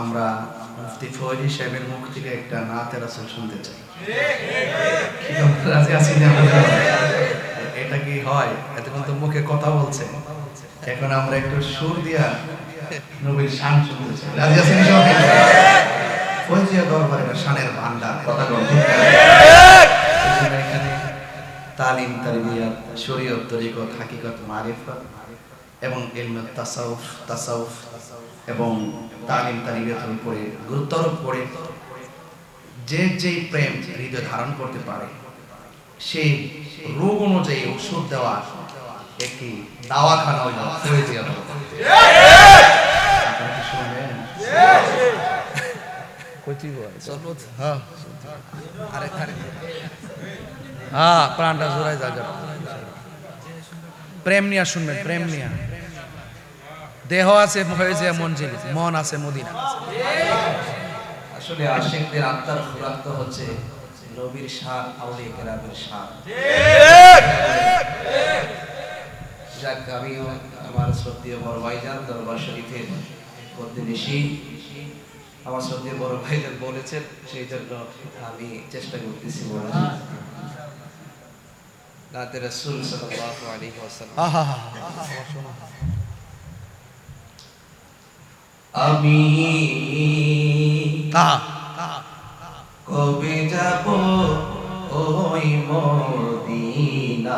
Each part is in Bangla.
আমরা মুফতি ফৌজি সাহেবের মুখ থেকে একটা নাতের আসল শুনতে চাই। রাজি এটা কি হয়? এতক্ষণ তো মুখে কথা বলছে। এখন আমরা একটু সুর দিয়া নবীর শান শুনতে চাই। রাজি আছেন ফৌজিয়া দরবার শানের ভান্ডার কথা বলতে এখানে তালিম তারবিয়াত শরীয়ত তরিকত হাকিকত মারিফত এবং ইলম তাসাউফ তাসাউফ। এবং তালিম তারবিয়াতের উপরে গুরুত্বারোপ করে যে যেই প্রেম হৃদয় ধারণ করতে পারে, সেই রোগ অনুযায়ী ওষুধ দেওয়া একটি দাওয়াখানা? হ্যাঁ আরে আরে হ্যাঁ। প্রাণটা প্রেম নিয়ে শুনবেন, প্রেম নিয়া। দেহ আছে হয়েছে মঞ্জিল মন আছে মদিনা আসলে আশেকদের আত্মার খোরাক তো হচ্ছে নবীর শান আউলিয়া কেরামের শান। যাক আমিও আমার শ্রদ্ধেয় বড় ভাইজান দরবার শরীফের প্রতিবেশী আমার শ্রদ্ধেয় বড় ভাইজান বলেছেন সেই জন্য আমি চেষ্টা করতেছি বলা নাতে রাসূল সাল্লাল্লাহু আলাইহি ওয়াসাল্লাম। আহা আমি কবে যাব ওই মদিনায়?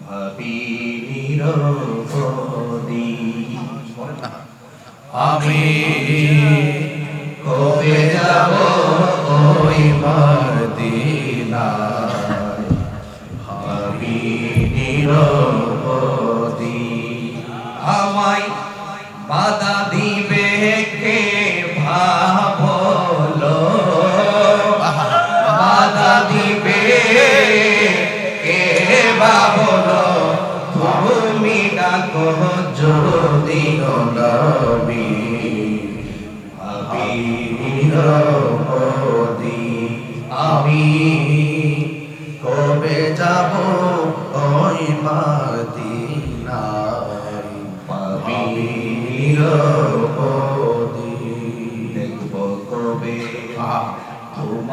ভাবি নিরবদি আমি কবে যাব ওই মদিনায়? ভাবি নিরবদি বাধা দিবে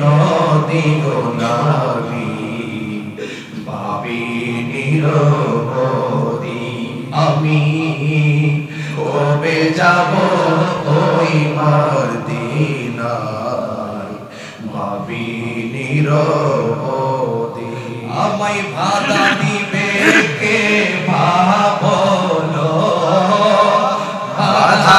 নদী গো নাবি পাবি নিরবদি আমি। কবে যাব ওই মদিনায় ভাবি নিরবদি আমায় ভাদা দিবে কে ভাবলো? ভাদা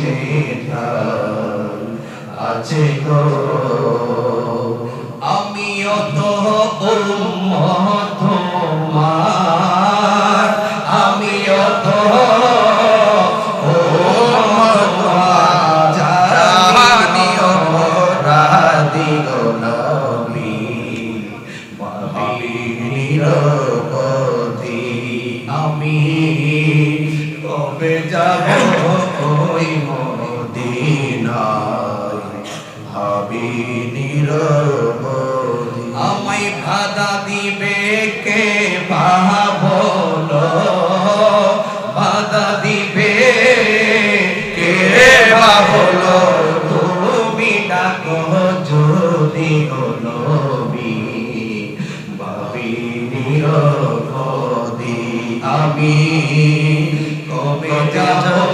যেথায় আছে তো উম্মত তোমার আমিও তো উম্মত তোমার ভাবি নিরবধি আমি কবে যাব ওই মদিনায় ভাবি নীরব আমায় ভাদা দিবে কে? ভাবল বাধা দিবে কে? ভাবল তুমি ডাকো যদি নবী। ভাবি নীরব আমি কবে যাব?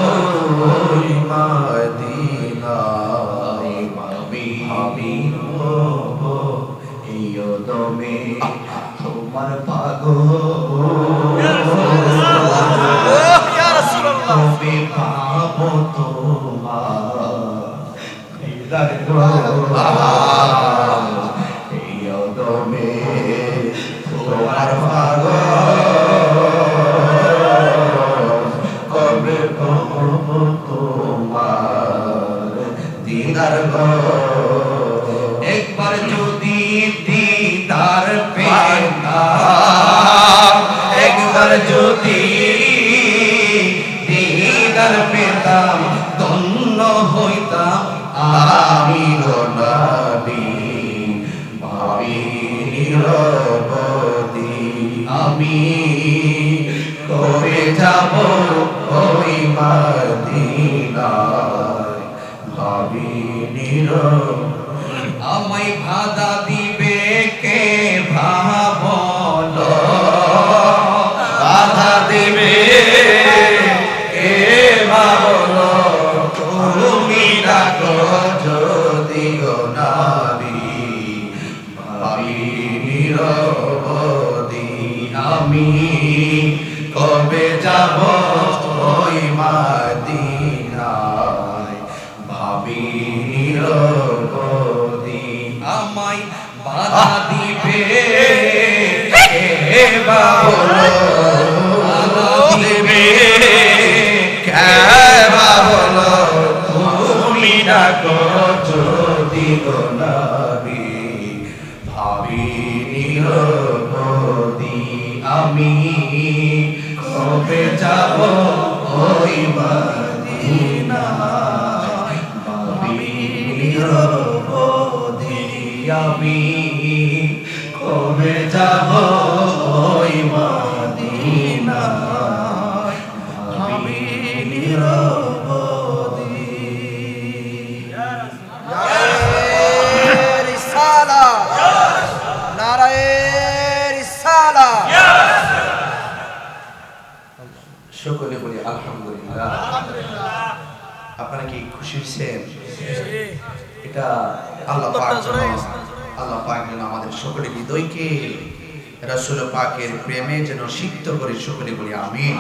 একবার যদি দিদার পেতাম একবার যদি পেতাম ধন্য হইতাম আমি কবে যাব ওই মদিনায় ভাবি নিরব আমায় ভাদা দিবে কে? যদি গো নবী ভাবি নিরবধি আমি কবে যাব আলহামদুলিল্লাহ। আপনারা কি খুশি হয়েছেন? এটা আল্লাহ পাক আল্লাহ পাক যেন আমাদের সকলের হৃদয়কে রাসূল পাকের প্রেমে যেন সিক্ত করে সকলে বলি আমিন।